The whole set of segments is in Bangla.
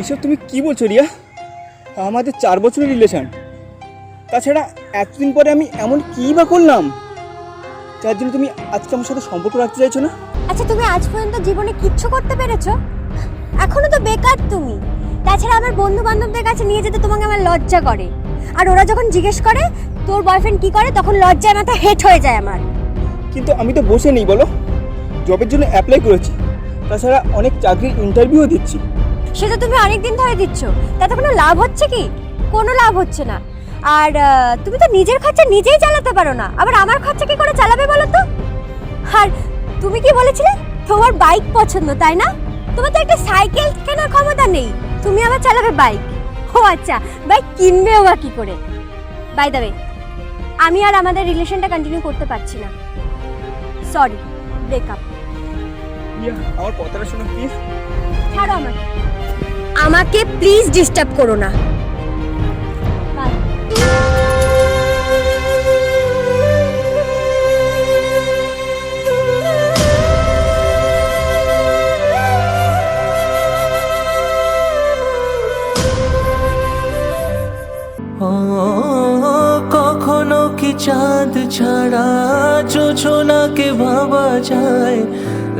এসব তুমি কি বলছো রিয়া? আমাদের চার বছরের রিলেশন তাছাড়া এতদিন পরে আমি এমন কী বা করলাম? যার জন্য তুমি আজকে আমার সাথে সম্পর্ক রাখতে চাইছো না? আচ্ছা তুমি আজ পর্যন্ত জীবনে কিচ্ছু করতে পেরেছ? এখনও তো বেকার তুমি। তাছাড়া আমার বন্ধু বান্ধবদের কাছে নিয়ে যেতে তোমাকে আমার লজ্জা করে। আর ওরা যখন জিজ্ঞেস করে তোর বয়ফ্রেন্ড কি করে? তখন লজ্জায় মাথা হেট হয়ে যায় আমার। কিন্তু আমি তো বসে নেই বলো? জবের জন্য অ্যাপ্লাই করেছি। তাছাড়া অনেক চাকরির ইন্টারভিউও দিচ্ছি। সেটা তুমি অনেক দিন ধরে দিচ্ছ। তাতে কোনো লাভ হচ্ছে কি? কোনো লাভ হচ্ছে না। আর তুমি তো নিজের খরচা নিজেই চালাতে পারো না। আবার আমার খরচা কি করে চালাবে বলো তো? আর তুমি কি বলেছিলে? তোমার বাইক পছন্দ তাই না? তোমার তো একটা সাইকেল কেনার ক্ষমতা নেই। তুমি আবার চালাবে বাইক ও আচ্ছা বাইক কিনবেও বা কি করে? বাই দ্য আমি আর আমাদের রিলেশনটা কন্টিনিউ করতে পারছি না। সরি ব্রেকআপ আমার কথাটা শোনো প্লিজ ছাড়ো আমাকে। আমাকে প্লিজ ডিস্টার্ব করো না। কখনো কি চাঁদ ছাড়া যোজনাকে ভাবা যায়?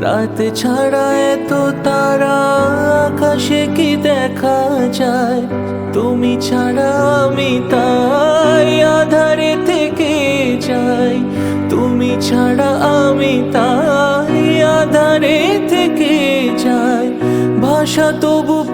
রাত ছাড়া এত তারা আকাশে কি দেখা যায়? তুমি ছাড়া আমি তাই আধারে থেকে যাই। তুমি ছাড়া আমি তাই আধারে থেকে যাই। ভাষা তবু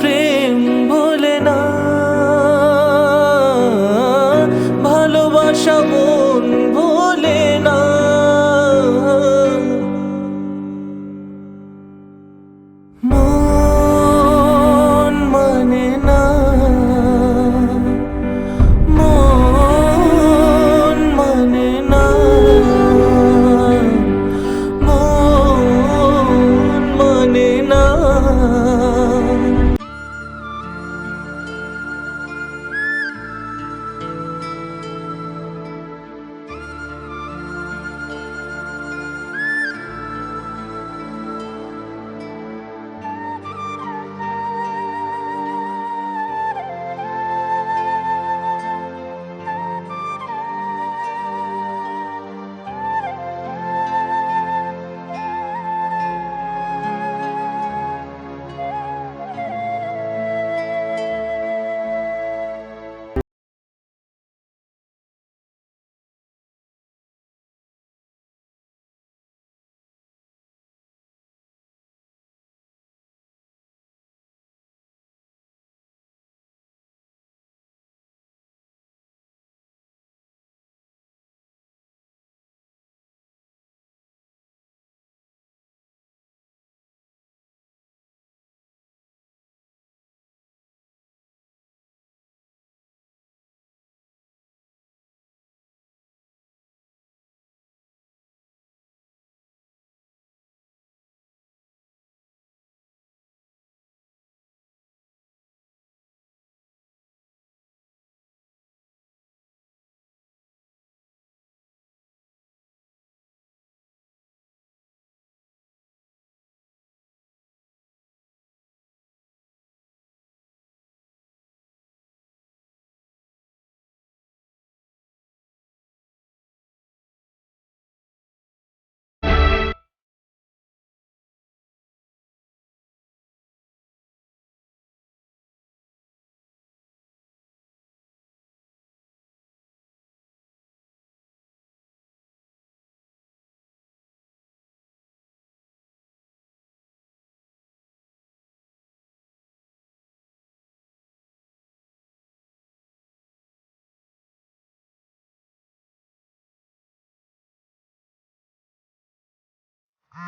হ্যালো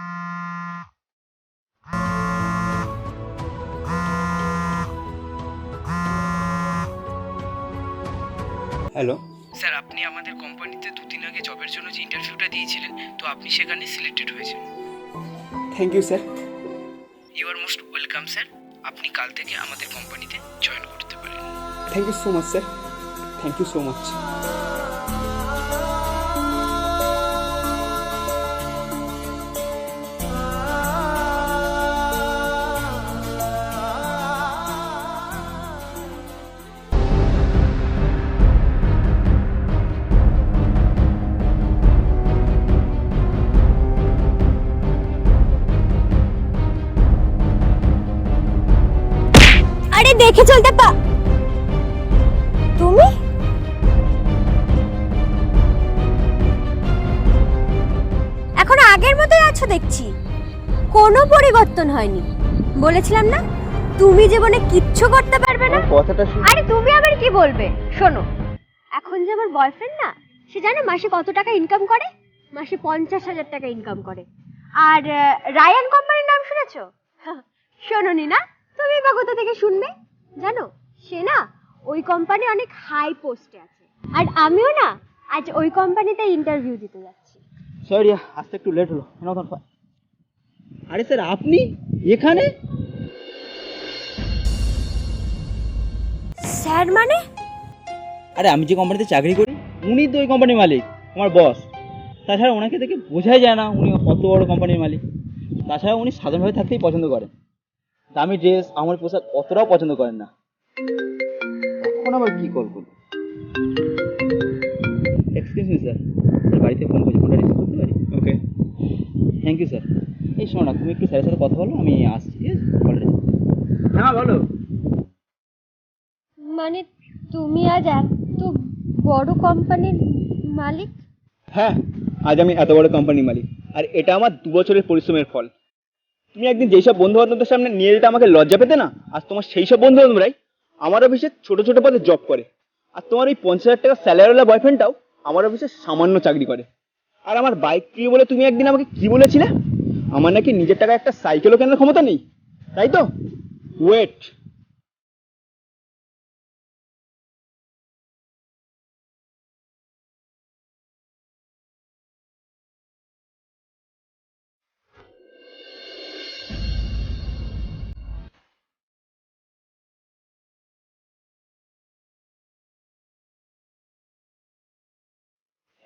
স্যার আপনি আমাদের কোম্পানিতে দুদিন আগে জবের জন্য যে ইন্টারভিউটা দিয়েছিলেন তো আপনি সেখানে সিলেক্টেড হয়েছেন। Thank you sir you are most welcome sir আপনি কাল থেকে আমাদের কোম্পানিতে জয়েন করতে পারেন। Thank you so much sir thank you so much আরে দেখে চলতে পা তুমি? এখন আগের মতোই আছো দেখছি। কোনো পরিবর্তন হয়নি। বলেছিলাম না তুমি জীবনে কিচ্ছু করতে পারবে না। কথাটা শুনে। আরে তুমি আবার কি বলবে? শোনো এখন যে আমার বয়ফ্রেন্ড না সে জানে মাসে কত টাকা ইনকাম করে? মাসে পঞ্চাশ হাজার টাকা ইনকাম করে। আর রায়ান কোম্পানির নাম শুনেছো? শোনোনি না? তুমি বা কোথা থেকে শুনবে? জানো সে না ওই কোম্পানি অনেক হাই পোস্টে আছে। আর আমিও না আজ ওই কোম্পানিতে ইন্টারভিউ দিতে যাচ্ছি। সরি আসতে একটু লেট হলো। নাও তখন আরে স্যার আপনি এখানে? স্যার মানে? আরে আমি যে কোম্পানিতে চাকরি করি উনি তো ওই কোম্পানির মালিক আমার বস তাছাড়া ওনাকে দেখে বোঝাই যায় না উনি কত বড় কোম্পানির মালিক। তাছাড়া উনি সাধারণভাবে থাকতেই পছন্দ করেন। দামি ড্রেস আমার পোশাক অতটাও পছন্দ করেন না। এখন আবার কি কল করব এক্সকিউজ মি স্যার স্যার বাড়িতে ফোন করছি। ফোনটা রিসিভ করতে পারি? ওকে থ্যাংক ইউ স্যার এই শোনো না তুমি একটু স্যারের সাথে কথা বলো আমি আসছি ঠিক আছে? হ্যাঁ বলো। মানে তুমি আজ এত বড় কোম্পানির মালিক? হ্যাঁ আজ আমি এত বড় কোম্পানির মালিক। আর এটা আমার দু বছরের পরিশ্রমের ফল। তুমি একদিন যেসব বন্ধু বান্ধবদের সামনে নিয়ে যেতে আমাকে লজ্জা পেতে না আর তোমার সেই সব বন্ধু বান্ধবরাই আমার অফিসে ছোট ছোট পদে জব করে। আর তোমার ওই পঞ্চাশ হাজার টাকা স্যালারিওয়ালা বয়ফ্রেন্ডটাও আমার অফিসে সামান্য চাকরি করে। আর আমার বাইক প্রিয় বলে তুমি একদিন আমাকে কি বলেছিলে? আমার নাকি নিজের টাকা একটা সাইকেলও কেনার ক্ষমতা নেই। তাই তো? ওয়েট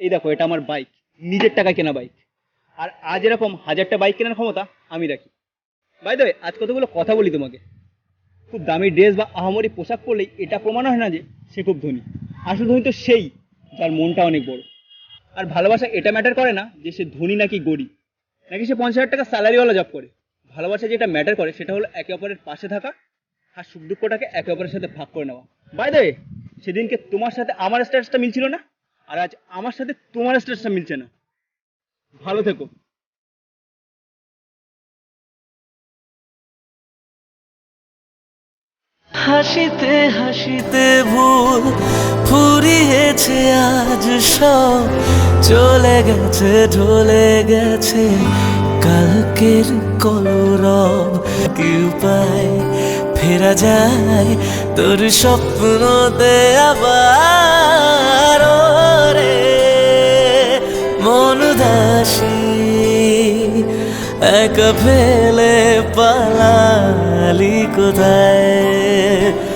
এই দেখো, এটা আমার বাইক নিজের টাকায় কেনা বাইক আর আজ এরকম হাজারটা বাইক কেনার ক্ষমতা আমি রাখি। বাই দেবে আজ কতগুলো কথা বলি তোমাকে? খুব দামি ড্রেস বা আহামরি পোশাক পরলেই এটা প্রমাণ হয় না যে সে খুব ধনী। আসল ধনী তো সেই যার মনটা অনেক বড়। আর ভালোবাসা এটা ম্যাটার করে না যে সে ধনী নাকি গরিব। নাকি সে পঞ্চাশ হাজার টাকা স্যালারিওয়ালা জব করে। ভালোবাসা যেটা ম্যাটার করে সেটা হলো একে অপরের পাশে থাকা আর সুখ দুঃখটাকে একে অপরের সাথে ভাগ করে নেওয়া। বাই দেবে সেদিনকে তোমার সাথে আমার স্ট্যাটাসটা মিলছিল না? আর আজ আমার সাথে তোমার স্ট্যাটাসটা মিলছে না। ভালো থেকো। হাসিতে হাসিতে ভুল ফুরিয়েছে আজ সব। চলে গেছে, ঢলে গেছে কালকের কলরব। কি উপায় ফেরা যায় তোর স্বপ্নতে আবার। ফেলে পালালি কোথায়